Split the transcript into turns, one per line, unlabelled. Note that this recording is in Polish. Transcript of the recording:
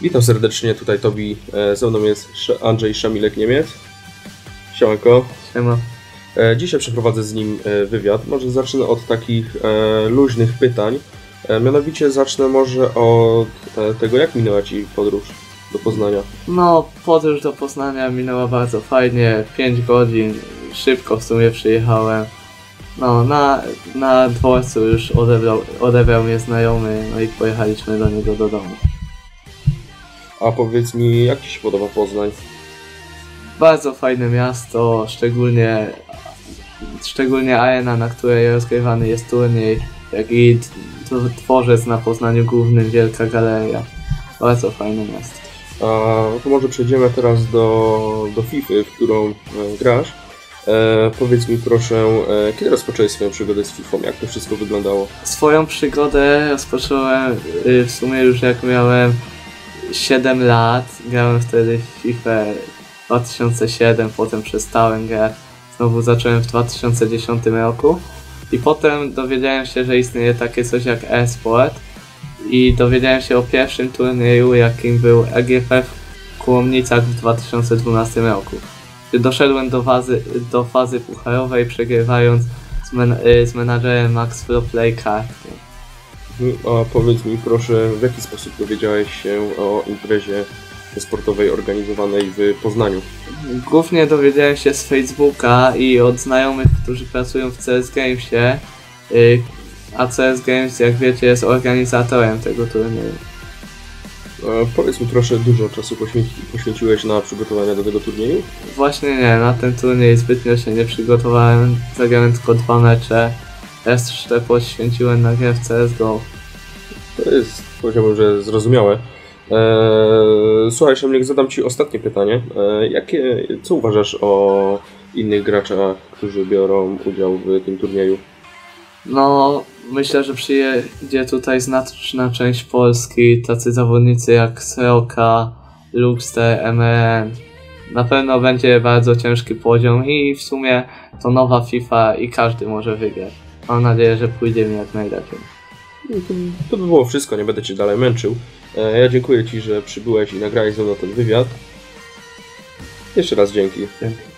Witam serdecznie, tutaj Tobi, e, ze mną jest Andrzej Szamilek-Niemiec. Siemanko.
Siema.
E, Dzisiaj przeprowadzę z nim e, wywiad. Może zacznę od takich luźnych pytań. Mianowicie zacznę może od tego, jak minęła Ci podróż do Poznania.
No, podróż do Poznania minęła bardzo fajnie, 5 godzin, szybko w sumie przyjechałem. No, na, na dworcu już odebrał, odebrał mnie znajomy, no i pojechaliśmy do niego do domu.
A powiedz mi, jak Ci się podoba Poznań?
Bardzo fajne miasto, szczególnie, szczególnie arena, na której rozgrywany jest turniej, jak i dworzec na Poznaniu Głównym, wielka galeria. Bardzo fajne miasto.
A to może przejdziemy teraz do, do FIFA, w którą e, grasz. E, powiedz mi proszę, e, kiedy rozpocząłeś swoją przygodę z FIFA? Jak to wszystko wyglądało?
Swoją przygodę rozpocząłem y, w sumie już jak miałem 7 lat. Grałem wtedy w FIFA 2007, potem przestałem grać. Znowu zacząłem w 2010 roku. I potem dowiedziałem się, że istnieje takie coś jak e-sport. I dowiedziałem się o pierwszym turnieju, jakim był EGF w Kłomnicach w 2012 roku. Doszedłem do fazy, do fazy pucharowej, przegrywając z, men- y, z menadżerem Max Pro Play kartkiem.
A powiedz mi proszę, w jaki sposób dowiedziałeś się o imprezie sportowej organizowanej w Poznaniu?
Głównie dowiedziałem się z Facebooka i od znajomych, którzy pracują w CS Gamesie, y, a CS Games, jak wiecie, jest organizatorem tego turnieju.
E, powiedz mi proszę, dużo czasu poświęci, poświęciłeś na przygotowania do tego turnieju?
Właśnie nie, na ten turniej zbytnio się nie przygotowałem, zagrałem tylko dwa mecze, resztę poświęciłem na grę w CSGO.
To jest, powiedziałbym, że zrozumiałe. E, słuchaj, Szemlik, zadam Ci ostatnie pytanie. E, jakie, co uważasz o innych graczach, którzy biorą udział w tym turnieju?
No, myślę, że przyjedzie tutaj znaczna część Polski, tacy zawodnicy jak Sroka, Luxter, MRN. Na pewno będzie bardzo ciężki poziom i w sumie to nowa FIFA i każdy może wygrać. Mam nadzieję, że pójdzie mi jak najlepiej.
No To, to by było wszystko, nie będę Cię dalej męczył. E, ja dziękuję Ci, że przybyłeś i nagrałeś ze mną ten wywiad. Jeszcze raz dzięki.
Dzięki.